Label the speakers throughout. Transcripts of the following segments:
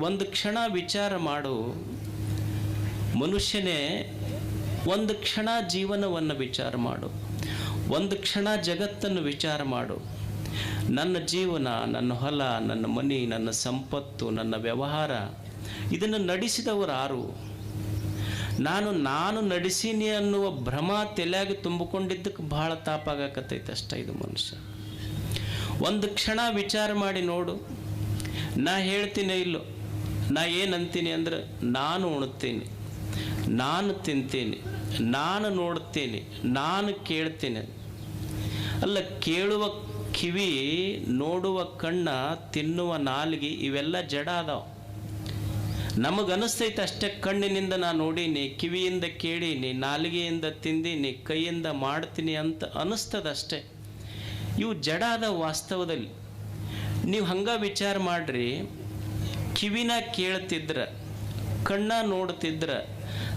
Speaker 1: ಒಂದು ಕ್ಷಣ ವಿಚಾರ ಮಾಡು. ಮನುಷ್ಯನೇ ಒಂದು ಕ್ಷಣ ಜೀವನವನ್ನು ವಿಚಾರ ಮಾಡು. ಒಂದು ಕ್ಷಣ ಜಗತ್ತನ್ನು ವಿಚಾರ ಮಾಡು. ನನ್ನ ಜೀವನ, ನನ್ನ ಹೊಲ, ನನ್ನ ಮನೆ, ನನ್ನ ಸಂಪತ್ತು, ನನ್ನ ವ್ಯವಹಾರ, ಇದನ್ನು ನಡೆಸಿದವರು ಯಾರು? ನಾನು ನಾನು ನಡೆಸೀನಿ ಅನ್ನುವ ಭ್ರಮ ತಲೆಯಾಗಿ ತುಂಬಿಕೊಂಡಿದ್ದಕ್ಕೆ ಬಹಳ ತಾಪಾಗಕತ್ತೈತೆ ಅಷ್ಟ ಇದು ಮನುಷ್ಯ. ಒಂದು ಕ್ಷಣ ವಿಚಾರ ಮಾಡಿ ನೋಡು. ನಾ ಹೇಳ್ತೀನಿ ಇಲ್ಲೋ? ನಾ ಏನಂತೀನಿ ಅಂದ್ರೆ ನಾನು ಉಣ್ತೀನಿ, ನಾನು ತಿಂತೀನಿ, ನಾನು ನೋಡ್ತೀನಿ, ನಾನು ಕೇಳ್ತೀನಿ. ಅಲ್ಲ, ಕೇಳುವ ಕಿವಿ, ನೋಡುವ ಕಣ್ಣ, ತಿನ್ನುವ ನಾಲಿಗೆ ಇವೆಲ್ಲ ಜಡ ಅದಾವ. ನಮಗನಿಸ್ತೈತೆ ಅಷ್ಟೇ ಕಣ್ಣಿನಿಂದ ನಾನು ನೋಡೀನಿ, ಕಿವಿಯಿಂದ ಕೇಳೀನಿ, ನಾಲಿಗೆಯಿಂದ ತಿಂದೀನಿ, ಕೈಯಿಂದ ಮಾಡ್ತೀನಿ ಅಂತ ಅನಿಸ್ತದಷ್ಟೇ ಇವು ಜಡ ಅದ ವಾಸ್ತವದಲ್ಲಿ. ನೀವು ಹಂಗೆ ವಿಚಾರ ಮಾಡ್ರಿ ಕಿವಿನ ಕೇಳ್ತಿದ್ರ, ಕಣ್ಣ ನೋಡ್ತಿದ್ರ,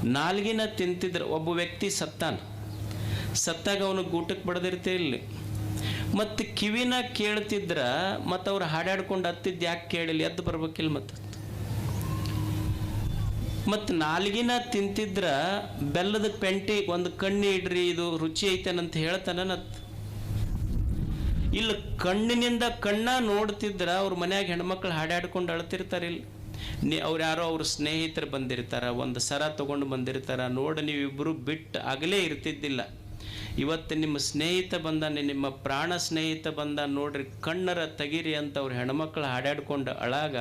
Speaker 1: ನಾಲ್ಗಿನ ತಿಂತಿದ್ರ, ಒಬ್ಬ ವ್ಯಕ್ತಿ ಸತ್ತಾನ. ಸತ್ತಾಗ ಅವನು ಗೂಟಕ್ಕೆ ಇಲ್ಲಿ. ಮತ್ತು ಕಿವಿನ ಕೇಳ್ತಿದ್ರ, ಮತ್ತು ಅವ್ರು ಹಾಡಾಡ್ಕೊಂಡು ಹತ್ತಿದ್ದು ಯಾಕೆ ಕೇಳಿಲ್ಲ, ಎದ್ದು ಬರ್ಬೇಕಿಲ್ಲ ಮತ್ತು. ಮತ್ತು ನಾಲ್ಗಿನ ತಿಂತಿದ್ರ, ಬೆಲ್ಲದ ಪೆಂಟಿ, ಒಂದು ಕಣ್ಣಿ ಇಡ್ರಿ, ಇದು ರುಚಿ ಐತೇನಂತ ಹೇಳ್ತಾನ ನತ್. ಇಲ್ಲ ಕಣ್ಣಿನಿಂದ ಕಣ್ಣ ನೋಡ್ತಿದ್ರ ಅವ್ರ ಮನ್ಯಾಗ ಹೆಣ್ಮಕ್ಳು ಹಾಡಾಡ್ಕೊಂಡು ಅಳ್ತಿರ್ತಾರೆ ಇಲ್ಲಿ. ನೀ ಅವ್ರು ಯಾರೋ ಅವ್ರ ಸ್ನೇಹಿತರು ಬಂದಿರ್ತಾರ, ಒಂದು ಸರ ತಗೊಂಡು ಬಂದಿರ್ತಾರ, ನೋಡಿ ನೀವಿಬ್ಬರು ಬಿಟ್ಟು ಆಗಲೇ ಇರ್ತಿದ್ದಿಲ್ಲ. ಇವತ್ತು ನಿಮ್ಮ ಸ್ನೇಹಿತ ಬಂದಾನೆ ನಿಮ್ಮ ಪ್ರಾಣ ಸ್ನೇಹಿತ ಬಂದ, ನೋಡ್ರಿ ಕಣ್ಣರ ತೆಗೀರಿ ಅಂತ ಅವ್ರು ಹೆಣ್ಮಕ್ಳು ಹಾಡಾಡ್ಕೊಂಡು ಅಳಾಗ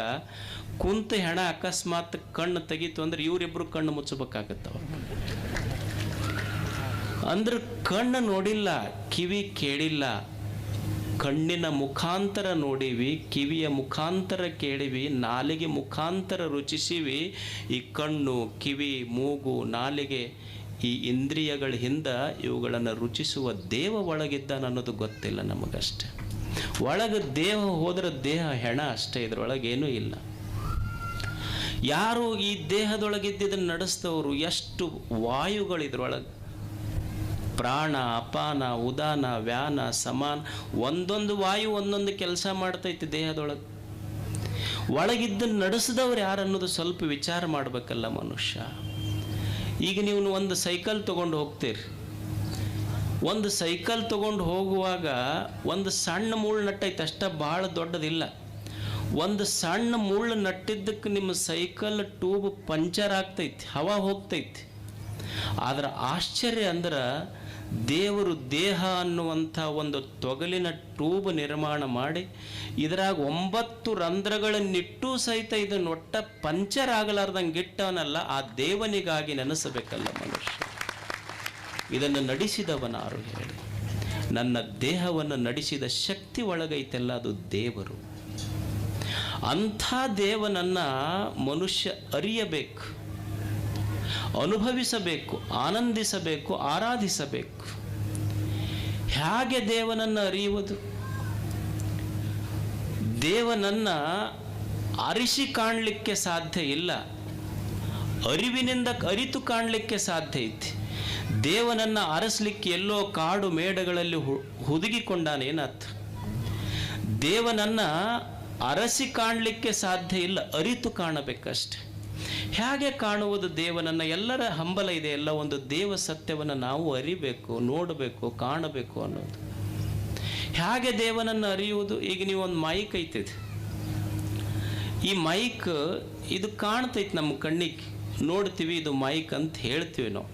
Speaker 1: ಕುಂತ ಹೆಣ ಅಕಸ್ಮಾತ್ ಕಣ್ಣು ತೆಗೀತು ಅಂದ್ರೆ ಇವರಿಬ್ರು ಕಣ್ಣು ಮುಚ್ಚಬೇಕಾಗತ್ತವ ಅಂದ್ರೆ ಕಣ್ಣು ನೋಡಿಲ್ಲ, ಕಿವಿ ಕೇಳಿಲ್ಲ ಕಣ್ಣಿನ ಮುಖಾಂತರ ನೋಡಿವಿ, ಕಿವಿಯ ಮುಖಾಂತರ ಕೇಳಿವಿ, ನಾಲಿಗೆ ಮುಖಾಂತರ ರುಚಿಸಿವಿ. ಈ ಕಣ್ಣು, ಕಿವಿ, ಮೂಗು, ನಾಲಿಗೆ, ಈ ಇಂದ್ರಿಯಗಳ ಹಿಂದ ಇವುಗಳನ್ನು ರುಚಿಸುವ ದೇವ ಒಳಗಿದ್ದಾನ ಅನ್ನೋದು ಗೊತ್ತಿಲ್ಲ ನಮಗಷ್ಟೆ. ಒಳಗೆ ದೇಹ ಹೋದ್ರ ದೇಹ ಹೆಣ ಅಷ್ಟೇ ಇದ್ರೊಳಗೇನೂ ಇಲ್ಲ. ಯಾರು ಈ ದೇಹದೊಳಗಿದ್ದ ನಡೆಸ್ತವರು ಎಷ್ಟು ವಾಯುಗಳು ಇದ್ರೊಳಗೆ ಪ್ರಾಣ, ಅಪಾನ, ಉದಾನ, ವ್ಯಾನ, ಸಮಾನ, ಒಂದೊಂದು ವಾಯು ಒಂದೊಂದು ಕೆಲಸ ಮಾಡ್ತೈತಿ ದೇಹದೊಳಗೆ. ಒಳಗಿದ್ದನ್ನು ನಡೆಸಿದವ್ರು ಯಾರು ಅನ್ನೋದು ಸ್ವಲ್ಪ ವಿಚಾರ ಮಾಡಬೇಕಲ್ಲ ಮನುಷ್ಯ. ಈಗ ನೀವು ಒಂದು ಸೈಕಲ್ ತೊಗೊಂಡು ಹೋಗ್ತೀರಿ. ಒಂದು ಸೈಕಲ್ ತೊಗೊಂಡು ಹೋಗುವಾಗ ಒಂದು ಸಣ್ಣ ಮುಳ್ಳು ನಟ್ಟೈತೆ, ಅಷ್ಟೇ ಭಾಳ ದೊಡ್ಡದಿಲ್ಲ. ಒಂದು ಸಣ್ಣ ಮುಳ್ಳು ನಟ್ಟಿದ್ದಕ್ಕೆ ನಿಮ್ಮ ಸೈಕಲ್ ಟ್ಯೂಬ್ ಪಂಚರ್ ಆಗ್ತೈತಿ, ಹವಾ ಹೋಗ್ತೈತಿ. ಆದ್ರೆ ಆಶ್ಚರ್ಯ ಅಂದ್ರೆ ದೇವರು ದೇಹ ಅನ್ನುವಂಥ ಒಂದು ತೊಗಲಿನ ಟ್ಯೂಬ್ ನಿರ್ಮಾಣ ಮಾಡಿ ಇದರಾಗ ಒಂಬತ್ತು ರಂಧ್ರಗಳನ್ನಿಟ್ಟು ಸಹಿತ ಇದನ್ನು ಒಟ್ಟ ಪಂಚರ್ ಆಗಲಾರ್ದಂಗೆ ಇಟ್ಟವನಲ್ಲ, ಆ ದೇವನಿಗಾಗಿ ನೆನೆಸಬೇಕಲ್ಲ ಮನುಷ್ಯ. ಇದನ್ನು ನಡೆಸಿದವನಾರು ಹೇಳಿ. ನನ್ನ ದೇಹವನ್ನು ನಡೆಸಿದ ಶಕ್ತಿ ಒಳಗೈತೆಲ್ಲ, ಅದು ದೇವರು. ಅಂಥ ದೇವನನ್ನ ಮನುಷ್ಯ ಅರಿಯಬೇಕು. ಅನುಭವಿಸಬೇಕು, ಆನಂದಿಸಬೇಕು, ಆರಾಧಿಸಬೇಕು. ಹೇಗೆ ದೇವನನ್ನು ಅರಿಯುವುದು? ದೇವನನ್ನ ಅರಿಸಿ ಕಾಣಲಿಕ್ಕೆ ಸಾಧ್ಯ ಇಲ್ಲ. ಅರಿವಿನಿಂದ ಅರಿತು ಕಾಣಲಿಕ್ಕೆ ಸಾಧ್ಯ ಐತಿ. ದೇವನನ್ನ ಅರಸಲಿಕ್ಕೆ ಎಲ್ಲೋ ಕಾಡು ಮೇಡಗಳಲ್ಲಿ ಹು- ಹುದುಗಿಕೊಂಡಾನೇನಾತು ದೇವನನ್ನ ಅರಸಿ ಕಾಣಲಿಕ್ಕೆ ಸಾಧ್ಯ ಇಲ್ಲ, ಅರಿತು ಕಾಣಬೇಕಷ್ಟೆ. ಹೇಗೆ ಕಾಣುವುದು ದೇವನನ್ನು? ಎಲ್ಲರ ಹಂಬಲ ಇದೆ. ಎಲ್ಲ ಒಂದು ದೇವ ಸತ್ಯವನ್ನು ನಾವು ಅರಿಬೇಕು, ನೋಡಬೇಕು, ಕಾಣಬೇಕು ಅನ್ನೋದು. ಹೇಗೆ ದೇವನನ್ನು ಅರಿಯುವುದು? ಈಗ ನೀವು ಒಂದು ಮೈಕ್ ಐತಿದೆ ಈ ಮೈಕ್ ಇದು ಕಾಣ್ತೈತೆ ನಮ್ಮ ಕಣ್ಣಿಗೆ. ನೋಡ್ತೀವಿ, ಇದು ಮೈಕ್ ಅಂತ ಹೇಳ್ತೀವಿ ನಾವು.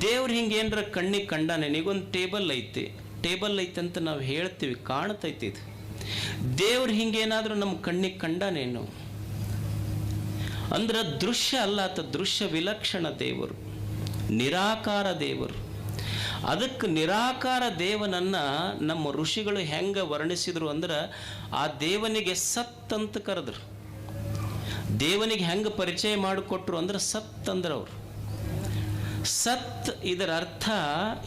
Speaker 1: ದೇವ್ರು ಹಿಂಗೆ ಏನರ ಕಣ್ಣಿಗೆ ಕಂಡಾನೆ? ನಿಗೊಂದು ಟೇಬಲ್ ಐತಿ. ಟೇಬಲ್ ಐತೆ ಅಂತ ನಾವು ಹೇಳ್ತೀವಿ, ಕಾಣ್ತೈತಿ ಇದು. ದೇವ್ರು ಹಿಂಗೇನಾದರೂ ನಮ್ಮ ಕಣ್ಣಿಗೆ ಕಂಡಾನೇನು? ಅಂದ್ರೆ ದೃಶ್ಯ ಅಲ್ಲ ಆತ ದೃಶ್ಯ ವಿಲಕ್ಷಣ ದೇವರು, ನಿರಾಕಾರ ದೇವರು. ಅದಕ್ಕೆ ನಿರಾಕಾರ ದೇವನನ್ನ ನಮ್ಮ ಋಷಿಗಳು ಹೆಂಗೆ ವರ್ಣಿಸಿದ್ರು ಅಂದ್ರೆ ಆ ದೇವನಿಗೆ ಸತ್ ಅಂತ ಕರೆದ್ರು. ದೇವನಿಗೆ ಹೆಂಗೆ ಪರಿಚಯ ಮಾಡಿಕೊಟ್ರು ಅಂದ್ರೆ ಸತ್ ಅಂದ್ರೆ ಅವರು. ಸತ್ ಇದರ ಅರ್ಥ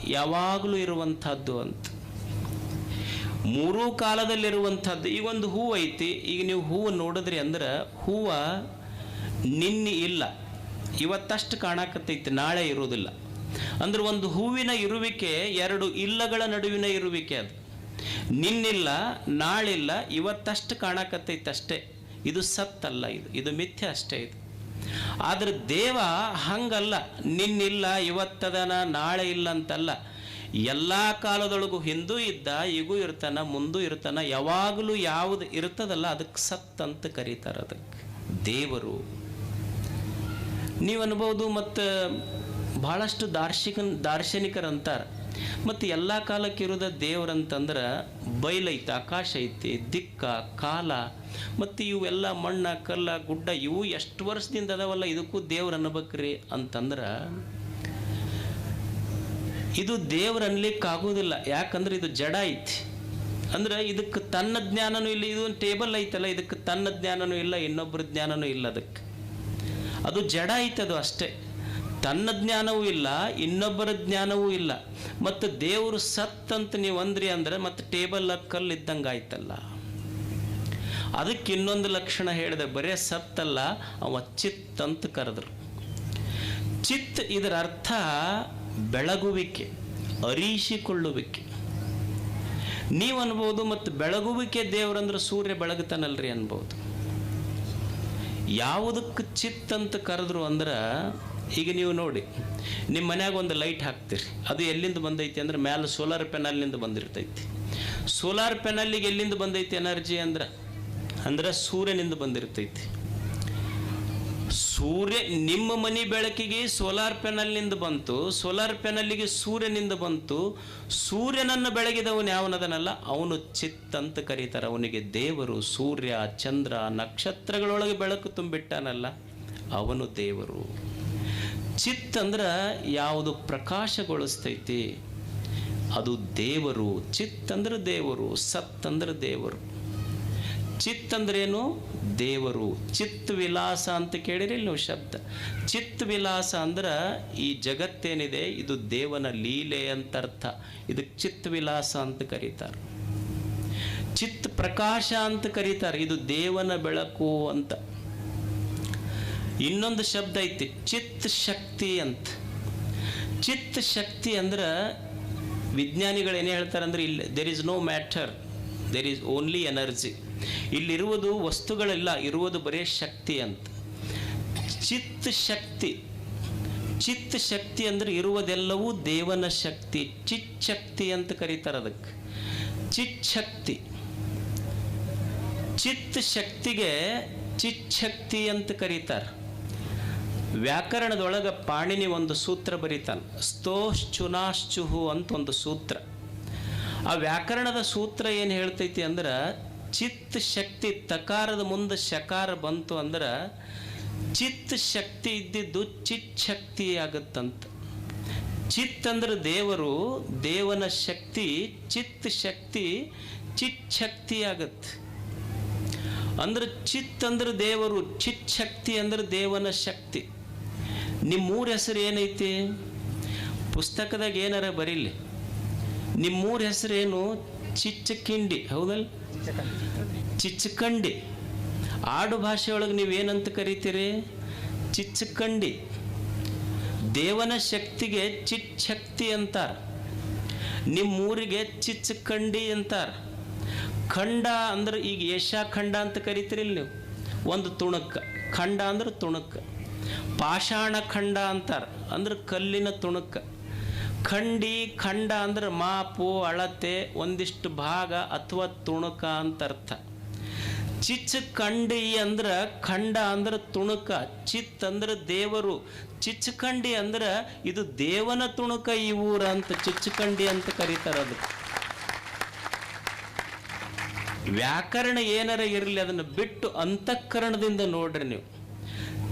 Speaker 1: ಯಾವಾಗಲೂ ಇರುವಂಥದ್ದು ಅಂತ. ಮೂರೂ ಕಾಲದಲ್ಲಿರುವಂಥದ್ದು, ಈಗ ಒಂದು ಹೂವು ಐತಿ ಈಗ ನೀವು ಹೂವು ನೋಡಿದ್ರಿ ಅಂದ್ರೆ ಹೂವು ನಿನ್ನೆ ಇಲ್ಲ. ಇವತ್ತಷ್ಟು ಕಾಣಕತ್ತೈತಿ, ನಾಳೆ ಇರುವುದಿಲ್ಲ. ಅಂದ್ರೆ ಒಂದು ಹೂವಿನ ಇರುವಿಕೆ ಎರಡು ಇಲ್ಲಗಳ ನಡುವಿನ ಇರುವಿಕೆ ಅದು. ನಿನ್ನಿಲ್ಲ, ನಾಳಿಲ್ಲ, ಇವತ್ತಷ್ಟು ಕಾಣಕತ್ತೈತೆ ಅಷ್ಟೇ. ಇದು ಸತ್ತಲ್ಲ ಇದು ಇದು ಮಿಥ್ಯ ಅಷ್ಟೇ ಇದು. ಆದ್ರೆ ದೇವ ಹಂಗಲ್ಲ, ನಿನ್ನಿಲ್ಲ, ಇವತ್ತದನ, ನಾಳೆ ಇಲ್ಲ ಅಂತಲ್ಲ. ಎಲ್ಲ ಕಾಲದೊಳಗೂ ಹಿಂದೂ ಇದ್ದ, ಈಗೂ ಇರ್ತಾನ, ಮುಂದೂ ಇರ್ತಾನ, ಯಾವಾಗಲೂ ಯಾವುದು ಇರ್ತದಲ್ಲ, ಅದಕ್ಕೆ ಸತ್ ಅಂತ ಕರೀತಾರೆ ಅದಕ್ಕೆ. ದೇವರು. ನೀವು ಅನ್ಬೋದು ಮತ್ತು ಭಾಳಷ್ಟು ದಾರ್ಶಿಕ ದಾರ್ಶನಿಕರಂತಾರೆ. ಮತ್ತು ಎಲ್ಲ ಕಾಲಕ್ಕೆ ದೇವರಂತಂದ್ರೆ ಬಯಲೈತೆ ಆಕಾಶ ಐತಿ, ದಿಕ್ಕ, ಕಾಲ, ಮತ್ತು ಇವೆಲ್ಲ ಮಣ್ಣ, ಕಲ್ಲ, ಗುಡ್ಡ, ಇವು ಎಷ್ಟು ವರ್ಷದಿಂದ ಅದಾವಲ್ಲ ಇದಕ್ಕೂ ದೇವ್ರು ಅನ್ಬೇಕ್ರಿ ಅಂತಂದ್ರೆ ಇದು ದೇವ್ರು ಅನ್ಲಿಕ್ಕೆ ಆಗೋದಿಲ್ಲ ಯಾಕಂದ್ರೆ ಇದು ಜಡ ಐತಿ. ಅಂದ್ರೆ ಇದಕ್ಕೆ ತನ್ನ ಜ್ಞಾನನೂ ಇಲ್ಲ, ಇದು ಟೇಬಲ್ ಐತಲ್ಲ, ಇದಕ್ಕೆ ತನ್ನ ಜ್ಞಾನನೂ ಇಲ್ಲ ಇನ್ನೊಬ್ಬರ ಜ್ಞಾನನೂ ಇಲ್ಲ ಅದಕ್ಕೆ. ಅದು ಜಡ ಐತದು ಅಷ್ಟೇ. ತನ್ನ ಜ್ಞಾನವೂ ಇಲ್ಲ, ಇನ್ನೊಬ್ಬರ ಜ್ಞಾನವೂ ಇಲ್ಲ. ಮತ್ತು ದೇವರು ಸತ್ ಅಂತ ನೀವು ಅಂದ್ರಿ ಅಂದ್ರೆ ಮತ್ತು ಟೇಬಲ್ ಕಲ್ಲು ಇದ್ದಂಗೆ ಆಯ್ತಲ್ಲ. ಅದಕ್ಕೆ ಇನ್ನೊಂದು ಲಕ್ಷಣ ಹೇಳಿದೆ, ಬರೇ ಸತ್ತಲ್ಲ ಅವ ಚಿತ್ ಅಂತ ಕರೆದ್ರು. ಚಿತ್ ಇದರ ಅರ್ಥ ಬೆಳಗುವಿಕೆ, ಅರೀಶಿಕೊಳ್ಳುವಿಕೆ. ನೀವು ಅನ್ಬೋದು ಮತ್ತು ಬೆಳಗುವಿಕೆ ದೇವರಂದ್ರೆ ಸೂರ್ಯ ಬೆಳಗುತ್ತಾನಲ್ರಿ ಅನ್ಬೋದು. ಯಾವುದಕ್ಕೆ ಚಿತ್ ಅಂತ ಕರೆದ್ರು ಅಂದ್ರೆ, ಈಗ ನೀವು ನೋಡಿ ನಿಮ್ಮ ಮನ್ಯಾಗ ಒಂದು ಲೈಟ್ ಹಾಕ್ತೀರಿ, ಅದು ಎಲ್ಲಿಂದ ಬಂದೈತಿ ಅಂದ್ರೆ ಮ್ಯಾಲೆ ಸೋಲಾರ್ ಪೆನಲ್ನಿಂದ ಬಂದಿರ್ತೈತಿ. ಸೋಲಾರ್ ಪೆನಲ್ಲಿಗೆ ಎಲ್ಲಿಂದ ಬಂದೈತಿ ಎನರ್ಜಿ ಅಂದ್ರೆ ಅಂದ್ರೆ ಸೂರ್ಯನಿಂದ ಬಂದಿರ್ತೈತಿ. ಸೂರ್ಯ ನಿಮ್ಮ ಮನೆ ಬೆಳಕಿಗೆ ಸೋಲಾರ್ ಪೆನಲ್ನಿಂದ ಬಂತು ಸೋಲಾರ್ ಪೆನಲ್ಲಿಗೆ ಸೂರ್ಯನಿಂದ ಬಂತು. ಸೂರ್ಯನನ್ನು ಬೆಳಗಿದವನು ಯಾವನದನಲ್ಲ? ಅವನು ಚಿತ್ ಅಂತ ಕರೀತಾರೆ. ಅವನಿಗೆ ದೇವರು ಸೂರ್ಯ, ಚಂದ್ರ, ನಕ್ಷತ್ರಗಳೊಳಗೆ ಬೆಳಕು ತುಂಬಿಟ್ಟಾನಲ್ಲ, ಅವನು ದೇವರು. ಚಿತ್ ಅಂದ್ರೆ ಯಾವುದು ಪ್ರಕಾಶಗೊಳಿಸ್ತೈತಿ? ಅದು ದೇವರು. ಚಿತ್ ಅಂದ್ರೆ ದೇವರು. ಸತ್ ಅಂದ್ರೆ ದೇವರು. ಚಿತ್ ಅಂದ್ರೇನು? ದೇವರು. ಚಿತ್ ವಿಲಾಸ ಅಂತ ಕೇಳಿರಿ ನೀವು ಶಬ್ದ. ಚಿತ್ ವಿಲಾಸ ಅಂದ್ರೆ ಈ ಜಗತ್ತೇನಿದೆ, ಇದು ದೇವನ ಲೀಲೆ ಅಂತ ಅರ್ಥ. ಇದಕ್ಕೆ ಚಿತ್ ವಿಲಾಸ ಅಂತ ಕರೀತಾರೆ. ಚಿತ್ ಪ್ರಕಾಶ ಅಂತ ಕರೀತಾರೆ, ಇದು ದೇವನ ಬೆಳಕು ಅಂತ. ಇನ್ನೊಂದು ಶಬ್ದ ಐತಿ, ಚಿತ್ ಶಕ್ತಿ ಅಂತ. ಚಿತ್ ಶಕ್ತಿ ಅಂದ್ರೆ ವಿಜ್ಞಾನಿಗಳು ಏನು ಹೇಳ್ತಾರೆ ಅಂದ್ರೆ ಇಲ್ಲಿ there is no matter there is only energy ಇಲ್ಲಿರುವುದು ವಸ್ತುಗಳೆಲ್ಲ, ಇರುವುದು ಬರೀ ಶಕ್ತಿ ಅಂತ. ಚಿತ್ ಶಕ್ತಿ. ಚಿತ್ ಶಕ್ತಿ ಅಂದ್ರೆ ಇರುವುದೆಲ್ಲವೂ ದೇವನ ಶಕ್ತಿ, ಚಿತ್ ಶಕ್ತಿ ಅಂತ ಕರೀತಾರೆ ಅದಕ್ಕೆ. ಚಿತ್ ಶಕ್ತಿ. ಚಿತ್ ಶಕ್ತಿಗೆ ಚಿತ್ ಶಕ್ತಿ ಅಂತ ಕರೀತಾರೆ. ವ್ಯಾಕರಣದೊಳಗೆ ಪಾಣಿನಿ ಒಂದು ಸೂತ್ರ ಬರೀತಾನೆ. ಸ್ತೋಶ್ಚುನಾಶ್ಚುಹು ಅಂತ ಒಂದು ಸೂತ್ರ. ಆ ವ್ಯಾಕರಣದ ಸೂತ್ರ ಏನು ಹೇಳ್ತೈತಿ ಅಂದ್ರೆ ಚಿತ್ ಶಕ್ತಿ ತಕಾರದ ಮುಂದೆ ಶಕಾರ ಬಂತು ಅಂದ್ರೆ ಚಿತ್ತ ಶಕ್ತಿ ಇದ್ದಿದ್ದು ಚಿತ್ ಶಕ್ತಿ ಆಗತ್ತಂತ. ಚಿತ್ ಅಂದ್ರೆ ದೇವರು, ದೇವನ ಶಕ್ತಿ, ಚಿತ್ತ ಶಕ್ತಿ ಚಿತ್ ಶಕ್ತಿ ಆಗತ್ತೆ. ಅಂದ್ರೆ ಚಿತ್ ಅಂದ್ರೆ ದೇವರು ಚಿತ್ ಶಕ್ತಿ ಅಂದ್ರೆ ದೇವನ ಶಕ್ತಿ. ನಿಮ್ಮ ನಿಮ್ಮೂರ ಹೆಸರು ಏನೈತಿ? ಪುಸ್ತಕದಾಗ ಏನಾರ ಬರೀಲಿ. ನಿಮ್ಮೂರ ಹೆಸರೇನು? ಚಿಚ್ಚಕಿಂಡಿ, ಹೌದಲ್ಲ? ಚಿಚ್ಚಕಂಡಿ. ಆಡು ಭಾಷೆಯೊಳಗೆ ನೀವೇನಂತ ಕರಿತೀರಿ? ಚಿಚ್ಚಕಂಡಿ. ದೇವನ ಶಕ್ತಿಗೆ ಚಿಚ್ಚಕ್ತಿ ನಿಮ್ಮ ನಿಮ್ಮೂರಿಗೆ ಚಿಚ್ಚಕಂಡಿ ಅಂತಾರೆ. ಖಂಡ ಅಂದ್ರೆ ಈಗ ಏಷ್ಯಾ ಖಂಡ ಅಂತ ಕರಿತೀರಿಲ್ಲ ನೀವು. ಒಂದು ತುಣುಕ. ಖಂಡ ಅಂದ್ರೆ ತುಣುಕ. ಪಾಷಾಣ ಖಂಡ ಅಂತಾರೆ. ಅಂದ್ರೆ ಕಲ್ಲಿನ ತುಣುಕ. ಖಂಡಿ, ಖಂಡ ಅಂದ್ರೆ ಮಾಪು ಅಳತೆ, ಒಂದಿಷ್ಟು ಭಾಗ ಅಥವಾ ತುಣುಕ ಅಂತ ಅರ್ಥ. ಚಿಚ್ ಖಂಡಿ ಅಂದ್ರೆ ಖಂಡ ಅಂದ್ರೆ ತುಣುಕ, ಚಿತ್ ಅಂದ್ರೆ ದೇವರು. ಚಿಚ್ಚಕಂಡಿ ಅಂದ್ರೆ ಇದು ದೇವನ ತುಣುಕ ಈ ಊರ ಅಂತ ಚಿಚ್ಚಕಂಡಿ ಅಂತ ಕರೀತಾರ ಅದು. ವ್ಯಾಕರಣ ಏನಾರ ಇರಲಿ ಅದನ್ನು ಬಿಟ್ಟು ಅಂತಃಕರಣದಿಂದ ನೋಡ್ರಿ ನೀವು.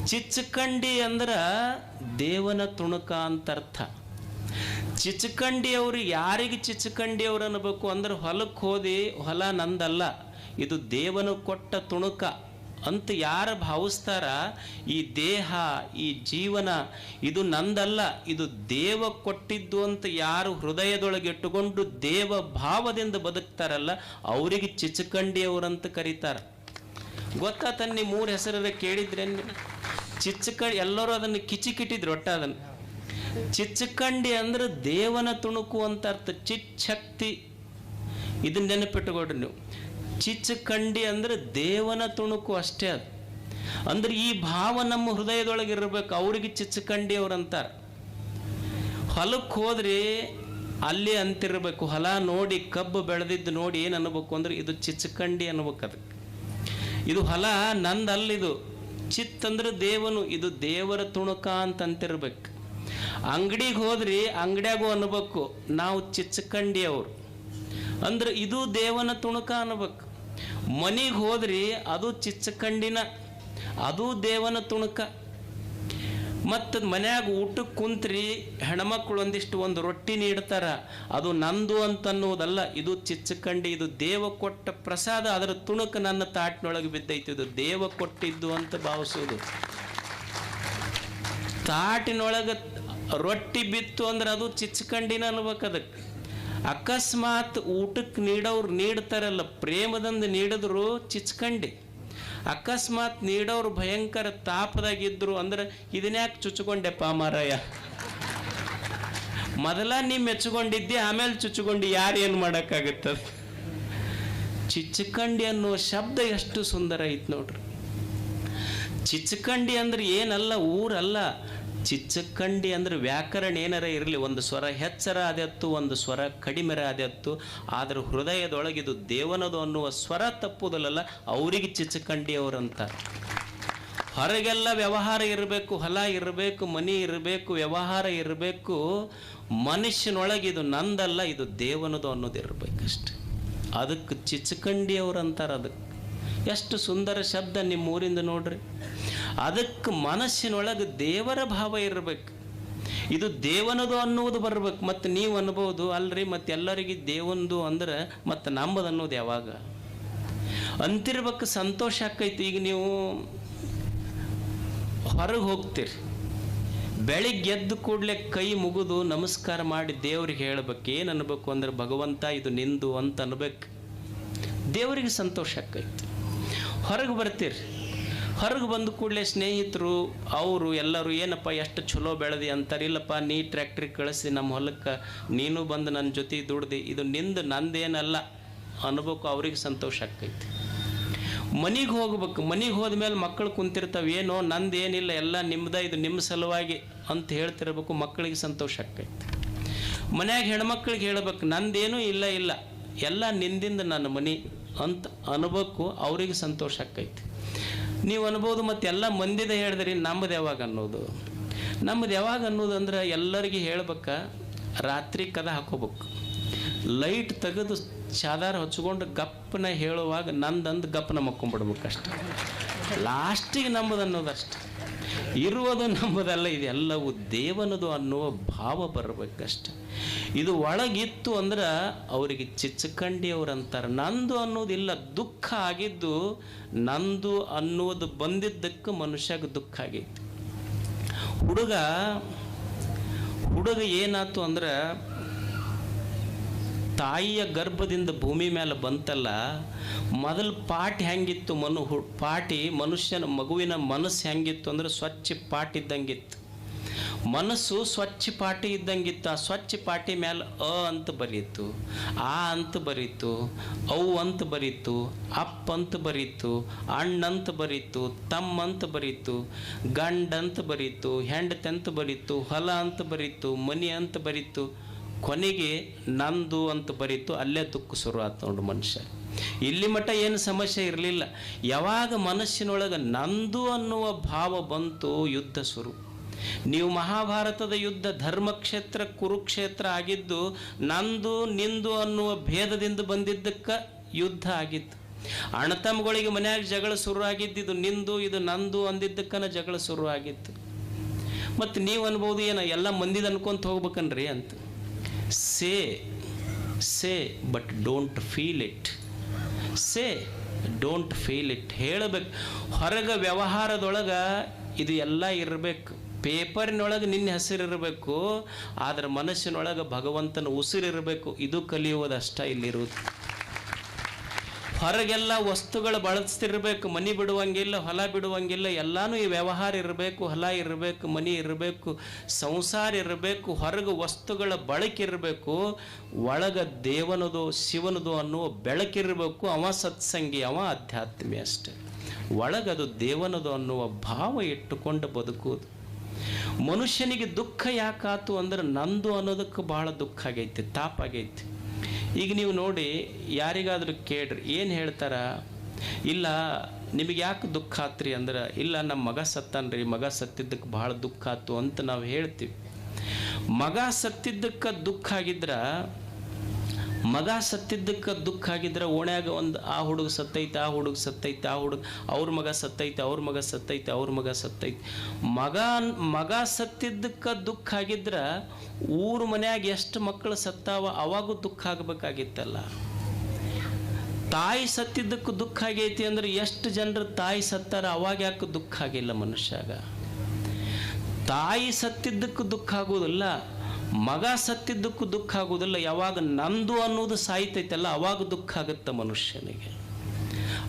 Speaker 1: ಚಿಚ್ಚಕಂಡಿ ಅಂದ್ರೆ ದೇವನ ತುಣುಕ ಅಂತ ಅರ್ಥ. ಚಿಚ್ಚಕಂಡಿ ಅವರು ಯಾರಿಗೆ ಚಿಚ್ಚಕಂಡಿ ಅವ್ರು ಅನ್ಬೇಕು ಅಂದ್ರೆ ಹೊಲಕ್ಕೆ ಹೋದಿ ಹೊಲ ನಂದಲ್ಲ. ಇದು ದೇವನು ಕೊಟ್ಟ ತುಣುಕ ಅಂತ ಯಾರು ಭಾವಿಸ್ತಾರ? ಈ ದೇಹ, ಈ ಜೀವನ ಇದು ನಂದಲ್ಲ. ಇದು ದೇವ ಕೊಟ್ಟಿದ್ದು ಅಂತ ಯಾರು ಹೃದಯದೊಳಗೆ ಇಟ್ಟುಕೊಂಡು ದೇವ ಭಾವದಿಂದ ಬದುಕ್ತಾರಲ್ಲ, ಅವರಿಗೆ ಚಿಚಕಂಡಿಯವರಂತ ಕರೀತಾರೆ. ಗೊತ್ತಾ ತನ್ನಿ ಮೂರು ಹೆಸರ ಕೇಳಿದ್ರೆ ಚಿಚ್ಚಕ ಎಲ್ಲರೂ ಅದನ್ನು ಕಿಚಿಕಿಟ್ಟಿದ್ರು ಒಟ್ಟ ಅದನ್ನು ಚಿಚ್ಚಕಂಡಿ ಅಂದ್ರೆ ದೇವನ ತುಣುಕು ಅಂತ ಅರ್ಥ. ಚಿಚ್ಚಕ್ತಿ ಇದನ್ನ ನೆನಪಿಟ್ಟುಕೊಡ್ರಿ ನೀವು. ಚಿಚ್ಚಕಂಡಿ ಅಂದ್ರೆ ದೇವನ ತುಣುಕು ಅಷ್ಟೇ ಅದು. ಅಂದ್ರೆ ಈ ಭಾವ ನಮ್ಮ ಹೃದಯದೊಳಗೆ ಇರಬೇಕು. ಅವ್ರಿಗೆ ಚಿಚ್ಚಕಂಡಿ ಅವ್ರು ಅಂತಾರೆ. ಹೊಲಕ್ಕೆ ಹೋದ್ರಿ ಅಲ್ಲಿ ಅಂತಿರಬೇಕು. ಹೊಲ ನೋಡಿ, ಕಬ್ಬು ಬೆಳೆದಿದ್ದು ನೋಡಿ ಏನು ಅನ್ಬೇಕು ಅಂದ್ರೆ ಇದು ಚಿಚ್ಚಕಂಡಿ ಅನ್ಬೇಕು ಅದಕ್ಕೆ. ಇದು ಹೊಲ ನಂದಲ್ಲಿದು. ಚಿತ್ತಂದ್ರೆ ದೇವನು. ಇದು ದೇವರ ತುಣುಕ ಅಂತ ಅಂತಿರ್ಬೇಕು. ಅಂಗಡಿಗೆ ಹೋದ್ರಿ, ಅಂಗಡಿಯಾಗೂ ಅನ್ಬೇಕು. ನಾವು ಚಿಚ್ಚಕಂಡಿ ಅವರು ಅಂದ್ರೆ ಇದು ದೇವನ ತುಣುಕ ಅನ್ಬೇಕು. ಮನಿಗೆ ಹೋದ್ರಿ, ಅದು ಚಿಚ್ಚಕಂಡಿನ, ಅದು ದೇವನ ತುಣುಕ. ಮತ್ತು ಮನ್ಯಾಗ ಊಟಕ್ಕೆ ಕುಂತ್ರಿ ಹೆಣ್ಮಕ್ಳು ಒಂದಿಷ್ಟು ಒಂದು ರೊಟ್ಟಿ ನೀಡ್ತಾರ, ಅದು ನಂದು ಅಂತ ಅನ್ನೋದಲ್ಲ ಇದು ಚಿಚ್ಚಕಂಡಿ, ಇದು ದೇವ ಕೊಟ್ಟ ಪ್ರಸಾದ. ಅದರ ತುಣುಕ ನನ್ನ ತಾಟಿನೊಳಗೆ ಬಿದ್ದೈತಿ, ಇದು ದೇವ ಕೊಟ್ಟಿದ್ದು ಅಂತ ಭಾವಿಸೋದು ತಾಟಿನೊಳಗೆ ರೊಟ್ಟಿ ಬಿತ್ತು ಅಂದ್ರೆ ಅದು ಚಿಚ್ಕಂಡಿನ ಅನ್ಬೇಕು ಅದಕ್ಕೆ. ಅಕಸ್ಮಾತ್ ಊಟಕ್ಕೆ ನೀಡೋರು ನೀಡ್ತಾರಲ್ಲ, ಪ್ರೇಮದಿಂದ ನೀಡಿದ್ರು ಚಿಚ್ಕಂಡಿ. ಅಕಸ್ಮಾತ್ ನೀಡೋರು ಭಯಂಕರ ತಾಪದಾಗಿದ್ರು ಅಂದ್ರೆ ಇದನ್ಯಾಕೆ ಚುಚ್ಕೊಂಡೆಪ್ಪ ಮಾರಾಯ? ಮೊದಲ ನೀ ಮೆಚ್ಕೊಂಡಿದ್ದೆ, ಆಮೇಲೆ ಚುಚ್ಕೊಂಡು ಯಾರು ಏನು ಚಿಚ್ಚಕಂಡಿ ಅನ್ನುವ ಶಬ್ದ ಎಷ್ಟು ಸುಂದರ ಐತೆ ನೋಡ್ರಿ. ಚಿಚ್ಚಕಂಡಿ ಅಂದ್ರೆ ಏನಲ್ಲ, ಊರಲ್ಲ ಚಿಚ್ಚಕಂಡಿ ಅಂದ್ರೆ ವ್ಯಾಕರಣ ಏನಾರ ಇರಲಿ, ಒಂದು ಸ್ವರ ಹೆಚ್ಚರ ಅದೆತ್ತು ಒಂದು ಸ್ವರ ಕಡಿಮೆರ ಅದೆತ್ತು ಆದ್ರೆ ಹೃದಯದೊಳಗಿದು ದೇವನದು ಅನ್ನುವ ಸ್ವರ ತಪ್ಪುದಲ್ಲ ಅವರಿಗೆ ಚಿಚ್ಚಕಂಡಿ ಅವರಂತ ಹೊರಗೆಲ್ಲ ವ್ಯವಹಾರ ಇರಬೇಕು, ಹೊಲ ಇರಬೇಕು, ಮನಿ ಇರಬೇಕು, ವ್ಯವಹಾರ ಇರಬೇಕು ಮನುಷ್ಯನೊಳಗಿದು ನಂದಲ್ಲ, ಇದು ದೇವನದು ಅನ್ನೋದು ಇರಬೇಕಷ್ಟೆ. ಅದಕ್ಕೆ ಚಿಚ್ಚಕಂಡಿ ಅವ್ರು ಅಂತಾರೆ ಅದಕ್ಕೆ. ಎಷ್ಟು ಸುಂದರ ಶಬ್ದ ನಿಮ್ಮ ಊರಿಂದ ನೋಡ್ರಿ. ಅದಕ್ಕೆ ಮನಸ್ಸಿನೊಳಗೆ ದೇವರ ಭಾವ ಇರಬೇಕು. ಇದು ದೇವನದು ಅನ್ನುವುದು ಬರ್ಬೇಕು ಮತ್ತು ನೀವು ಅನ್ಬೋದು ಅಲ್ರಿ ಮತ್ತೆ ಎಲ್ಲರಿಗೆ ದೇವಂದು ಅಂದ್ರೆ ಮತ್ತು ನಂಬದು ಅನ್ನೋದು ಯಾವಾಗ? ಅಂತಿರ್ಬೇಕು, ಸಂತೋಷ ಆಕೈತಿ. ಈಗ ನೀವು ಹೊರಗೆ ಹೋಗ್ತೀರಿ. ಬೆಳಿಗ್ಗೆ ಎದ್ದು ಕೂಡಲೇ ಕೈ ಮುಗಿದು ನಮಸ್ಕಾರ ಮಾಡಿ ದೇವ್ರಿಗೆ ಹೇಳ್ಬೇಕು. ಏನು ಅನ್ಬೇಕು ಅಂದ್ರೆ, ಭಗವಂತ ಇದು ನಿಂದು ಅಂತ ಅನ್ಬೇಕು. ದೇವರಿಗೆ ಸಂತೋಷ ಆಕೈತಿ. ಹೊರಗೆ ಬರ್ತೀರಿ. ಹೊರಗೆ ಬಂದ ಕೂಡಲೇ ಸ್ನೇಹಿತರು, ಅವರು ಎಲ್ಲರೂ, ಏನಪ್ಪ, ಎಷ್ಟು ಚಲೋ ಬೆಳೆದಿ ಅಂತಾರೆ. ಇಲ್ಲಪ್ಪ, ನೀ ಟ್ರ್ಯಾಕ್ಟ್ರಿಗೆ ಕಳಿಸಿ ನಮ್ಮ ಹೊಲಕ್ಕೆ ನೀನು ಬಂದು ನನ್ನ ಜೊತೆ ದುಡ್ದು. ಇದು ನಿಂದು, ನಂದೇನಲ್ಲ. ಅನ್ಬೇಕು, ಅವ್ರಿಗೆ ಸಂತೋಷ ಆಕೈತಿ ಮನೆಗೆ ಹೋಗ್ಬೇಕು. ಮನಿಗೆ ಹೋದ್ಮೇಲೆ ಮಕ್ಕಳು ಕುಂತಿರ್ತಾವೆ, ಏನೋ ನಂದು ಏನಿಲ್ಲ ಎಲ್ಲ ನಿಮ್ಮದ ಇದು ನಿಮ್ಮ ಸಲುವಾಗಿ ಅಂತ ಹೇಳ್ತಿರ್ಬೇಕು. ಮಕ್ಕಳಿಗೆ ಸಂತೋಷ ಆಕೈತಿ ಮನ್ಯಾಗ ಹೆಣ್ಮಕ್ಳಿಗೆ ಹೇಳ್ಬೇಕು, ನಂದೇನೂ ಇಲ್ಲ ಇಲ್ಲ. ಎಲ್ಲ ನಿಂದಿಂದ ನನ್ನ ಮನೆ ಅಂತ ಅನ್ಬೇಕು. ಅವ್ರಿಗೆ ಸಂತೋಷ ಆಕೈತಿ ನೀವು ಅನ್ಬೋದು ಮತ್ತೆ ಎಲ್ಲ ಮಂದಿದ ಹೇಳಿದ್ರಿ ನಮ್ಮದು ಯಾವಾಗ ಅನ್ನೋದು. ನಮ್ಮದು ಯಾವಾಗ ಅನ್ನೋದು ಅಂದ್ರೆ ಎಲ್ಲರಿಗೆ ಹೇಳ್ಬೇಕ, ರಾತ್ರಿ ಕದ ಹಾಕೋಬೇಕು. ಲೈಟ್ ತೆಗೆದು ಚಾದಾರ ಹಚ್ಕೊಂಡು ಗಪ್ಪನ ಹೇಳುವಾಗ ನಂದಂದು ಗಪ್ಪನ ಮಕ್ಕೊಂಡ್ಬಿಡ್ಬೇಕಷ್ಟೆ. ಲಾಸ್ಟಿಗೆ ನಂಬುದು ಅನ್ನೋದಷ್ಟೆ. ಇರುವುದು ನಮ್ಮದಲ್ಲ ಇದೆಲ್ಲವೂ ದೇವನದು ಅನ್ನುವ ಭಾವ ಬರಬೇಕಷ್ಟೆ. ಇದು ಒಳಗಿತ್ತು ಅಂದ್ರೆ ಅವರಿಗೆ ಚಿಚ್ಚಕಂಡಿ ಅವ್ರು ಅಂತಾರೆ ನಂದು ಅನ್ನೋದಿಲ್ಲ ದುಃಖ ಆಗಿದ್ದು ನಂದು ಅನ್ನೋದು ಬಂದಿದ್ದಕ್ಕೆ ಮನುಷ್ಯಗೆ ದುಃಖ ಆಗೈತಿ. ಹುಡುಗ ಹುಡುಗ ಏನಾಯ್ತು ಅಂದ್ರೆ ತಾಯಿಯ ಗರ್ಭದಿಂದ ಭೂಮಿ ಮೇಲೆ ಬಂತಲ್ಲ, ಮೊದಲು ಪಾಟಿ ಹೆಂಗಿತ್ತು ಮನು ಪಾಟಿ ಮನುಷ್ಯನ ಮಗುವಿನ ಮನಸ್ಸು ಹೆಂಗಿತ್ತು ಅಂದ್ರೆ ಸ್ವಚ್ಛ ಪಾಟಿ ಇದ್ದಂಗಿತ್ತು. ಮನಸ್ಸು ಸ್ವಚ್ಛ ಪಾಟಿ ಇದ್ದಂಗಿತ್ತು, ಆ ಸ್ವಚ್ಛ ಪಾಟಿ ಮೇಲೆ ಅ ಅಂತ ಬರೀತು, ಆ ಅಂತ ಬರೀತು ಅವು ಅಂತ ಬರೀತು, ಅಪ್ಪ ಅಂತ ಬರೀತು ಅಣ್ಣಂತ ಬರೀತು, ತಮ್ಮ ಅಂತ ಬರೀತು, ಗಂಡ ಅಂತ ಬರೀತು, ಹೆಂಡತಿ ಅಂತ ಬರೀತು, ಹೊಲ ಅಂತ ಬರೀತು, ಮನಿ ಅಂತ ಬರೀತು. ಕೊನೆಗೆ ನಂದು ಅಂತ ಬರೀತು, ಅಲ್ಲೇ ದುಃಖ ಶುರು ಆಯ್ತು ನೋಡು ಮನುಷ್ಯ. ಇಲ್ಲಿ ಮಟ್ಟ ಏನು ಸಮಸ್ಯೆ ಇರಲಿಲ್ಲ. ಯಾವಾಗ ಮನಸ್ಸಿನೊಳಗೆ ನಂದು ಅನ್ನುವ ಭಾವ ಬಂತು ಯುದ್ಧ ಶುರು. ನೀವು ಮಹಾಭಾರತದ ಯುದ್ಧ, ಧರ್ಮಕ್ಷೇತ್ರ, ಕುರುಕ್ಷೇತ್ರ ಆಗಿದ್ದು, ನಂದು, ನಿಂದು ಅನ್ನುವ ಭೇದದಿಂದ ಬಂದಿದ್ದಕ್ಕೆ ಯುದ್ಧ ಆಗಿತ್ತು. ಅಣ್ಣತಮ್ಮಗಳಿಗೆ ಮನೆಯಾಗ ಜಗಳ ಶುರು ಆಗಿದ್ದು, ಇದು ನಿಂದು, ಇದು ನಂದು ಅಂದಿದ್ದಕ್ಕನ ಜಗಳ ಶುರು ಆಗಿತ್ತು. ಮತ್ತು ನೀವು ಅನ್ಬೋದು ಏನೋ, ಎಲ್ಲ ಮಂದಿದ ಅನ್ಕೊಂತ ಹೋಗ್ಬೇಕನ್ರಿ ಅಂತ. Say say, but don't feel it. Say, don't feel it ಹೇಳಬೇಕು. ಹೊರಗೆ ವ್ಯವಹಾರದೊಳಗೆ ಇದು ಎಲ್ಲ ಇರಬೇಕು. ಪೇಪರಿನೊಳಗೆ ನಿನ್ನ ಹೆಸರಿರಬೇಕು ಆದರೆ ಮನಸ್ಸಿನೊಳಗೆ ಭಗವಂತನ ಉಸಿರಿರಬೇಕು. ಇದು ಕಲಿಯುವುದಷ್ಟ ಇಲ್ಲಿರುವುದು. ಹೊರಗೆಲ್ಲ ವಸ್ತುಗಳು ಬಳಸ್ತಿರ್ಬೇಕು, ಮನಿ ಬಿಡುವಂಗಿಲ್ಲ, ಹೊಲ ಬಿಡುವಂಗಿಲ್ಲ, ಎಲ್ಲಾನು ಈ ವ್ಯವಹಾರ ಇರಬೇಕು, ಹೊಲ ಇರಬೇಕು, ಮನಿ ಇರಬೇಕು, ಸಂಸಾರ ಇರಬೇಕು, ಹೊರಗೆ ವಸ್ತುಗಳ ಬಳಕೆ ಇರಬೇಕು, ಒಳಗ ದೇವನದು, ಶಿವನದು ಅನ್ನುವ ಬೆಳಕಿರಬೇಕು ಅವ ಸತ್ಸಂಗಿ, ಅವ ಅಧ್ಯಾತ್ಮಿ ಅಷ್ಟೆ. ಒಳಗದು ದೇವನದು ಅನ್ನುವ ಭಾವ ಇಟ್ಟುಕೊಂಡು ಬದುಕುವುದು. ಮನುಷ್ಯನಿಗೆ ದುಃಖ ಯಾಕಾತು ಅಂದ್ರೆ ನಂದು ಅನ್ನೋದಕ್ಕೆ ಬಹಳ ದುಃಖ ಆಗೈತಿ, ತಾಪ ಆಗೈತಿ. ಈಗ ನೀವು ನೋಡಿ ಯಾರಿಗಾದರೂ ಕೇಳ್ರಿ, ಏನು ಹೇಳ್ತಾರ? ಇಲ್ಲ, ನಿಮಗೆ ಯಾಕೆ ದುಃಖ ಆತ್ರಿ ಅಂದ್ರೆ, ಇಲ್ಲ ನಮ್ಮ ಮಗ ಸತ್ತನ್ರಿ, ಮಗ ಸತ್ತಿದ್ದಕ್ಕೆ ಭಾಳ ದುಃಖ ಆತು ಅಂತ ನಾವು ಹೇಳ್ತೀವಿ. ಮಗ ಸತ್ತಿದ್ದಕ್ಕೆ ದುಃಖ ಆಗಿದ್ರ ಮಗ ಸತ್ತಿದ್ದಕ್ಕೆ ದುಃಖ ಆಗಿದ್ರೆ ಓಣ್ಯಾಗ ಒಂದು ಆ ಹುಡುಗ ಸತ್ತೈತೆ, ಆ ಹುಡುಗ ಸತ್ತೈತೆ, ಆ ಹುಡುಗ ಅವ್ರ ಮಗ ಸತ್ತೈತೆ, ಅವ್ರ ಮಗ ಸತ್ತೈತೆ, ಅವ್ರ ಮಗ ಸತ್ತೈತೆ. ಮಗ ಮಗ ಸತ್ತಿದ್ದಕ್ಕೆ ದುಃಖ ಆಗಿದ್ರೆ ಊರ ಮನ್ಯಾಗ ಎಷ್ಟು ಮಕ್ಕಳು ಸತ್ತಾವ ಅವಾಗೂ ದುಃಖ ಆಗಬೇಕಾಗಿತ್ತಲ್ಲ. ತಾಯಿ ಸತ್ತಿದ್ದಕ್ಕೂ ದುಃಖ ಆಗೈತಿ ಅಂದ್ರೆ ಎಷ್ಟು ಜನರು ತಾಯಿ ಸತ್ತಾರ ಅವಾಗ ಯಾಕೆ ದುಃಖ ಆಗಿಲ್ಲ ಮನುಷ್ಯಾಗ? ತಾಯಿ ಸತ್ತಿದ್ದಕ್ಕೂ ದುಃಖ ಆಗೋದಿಲ್ಲ ಮಗ ಸತ್ತಿದ್ದಕ್ಕೂ ದುಃಖ ಆಗೋದಿಲ್ಲ ಯಾವಾಗ ನಂದು ಅನ್ನೋದು ಸಾಯ್ತೈತಲ್ಲ, ಅವಾಗ ದುಃಖ ಆಗುತ್ತೆ ಮನುಷ್ಯನಿಗೆ.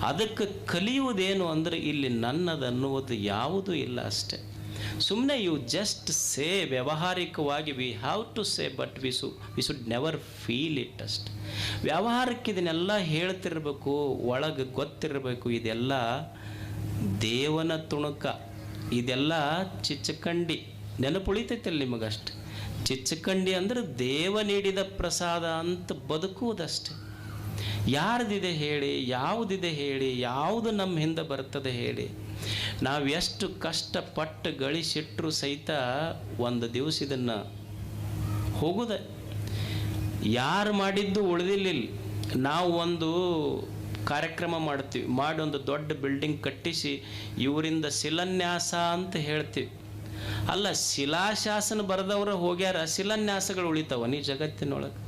Speaker 1: ಅದಕ್ಕೆ ಕಲಿಯುವುದೇನು ಅಂದರೆ ಇಲ್ಲಿ ನನ್ನದು ಅನ್ನುವುದು ಯಾವುದೂ ಇಲ್ಲ ಅಷ್ಟೆ. ಸುಮ್ಮನೆ you just say ವ್ಯವಹಾರಿಕವಾಗಿ we have to say but we ಸು we should never feel it ಅಷ್ಟೆ. ವ್ಯವಹಾರಕ್ಕೆ ಇದನ್ನೆಲ್ಲ ಹೇಳ್ತಿರ್ಬೇಕು, ಒಳಗೆ ಗೊತ್ತಿರಬೇಕು, ಇದೆಲ್ಲ ದೇವನ ತುಣುಕ, ಇದೆಲ್ಲ ಚಿಚ್ಚಕಂಡಿ. ನೆನಪುಳಿತೈತಲ್ಲ ನಿಮಗಷ್ಟೆ. ಚಿಚ್ಚಕಂಡಿ ಅಂದ್ರೆ ದೇವ ನೀಡಿದ ಪ್ರಸಾದ ಅಂತ ಬದುಕುವುದಷ್ಟೆ. ಯಾರ್ದಿದೆ ಹೇಳಿ, ಯಾವುದಿದೆ ಹೇಳಿ, ಯಾವುದು ನಮ್ಮ ಹಿಂದೆ ಬರ್ತದೆ ಹೇಳಿ. ನಾವು ಎಷ್ಟು ಕಷ್ಟಪಟ್ಟು ಗಳಿಸಿಟ್ರು ಸಹಿತ ಒಂದು ದಿವಸ ಇದನ್ನು ಹೋಗುದ. ಯಾರು ಮಾಡಿದ್ದು ಉಳಿದಿಲ್ಲ ನಾವು ಒಂದು ಕಾರ್ಯಕ್ರಮ ಮಾಡ್ತೀವಿ. ಮಾಡಿ ಒಂದು ದೊಡ್ಡ ಬಿಲ್ಡಿಂಗ್ ಕಟ್ಟಿಸಿ, ಇವರಿಂದ ಶಿಲಾನ್ಯಾಸ ಅಂತ ಹೇಳ್ತೀವಿ. ಅಲ್ಲ ಶಿಲಾಶಾಸನ ಬರೆದವರು ಹೋಗ್ಯಾರ, ಶಿಲಾನ್ಯಾಸಗಳು ಉಳಿತಾವ ನೀ ಜಗತ್ತಿನೊಳಗೆ.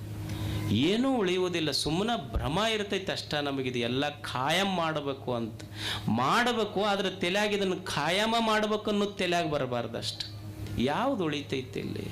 Speaker 1: ಏನೂ ಉಳಿಯುವುದಿಲ್ಲ, ಸುಮ್ಮನೆ ಭ್ರಮ ಇರ್ತೈತೆ ಅಷ್ಟ ನಮಗಿದು, ಎಲ್ಲ ಖಾಯಂ ಮಾಡಬೇಕು ಅಂತ. ಮಾಡಬೇಕು, ಆದರೆ ತಲೆಯಾಗ ಇದನ್ನು ಖಾಯಮ ಮಾಡಬೇಕು ಅನ್ನೋದು ತಲೆಯಾಗಿ ಬರಬಾರ್ದು ಅಷ್ಟು. ಯಾವುದು ಉಳಿತೈತೆ ಇಲ್ಲಿ?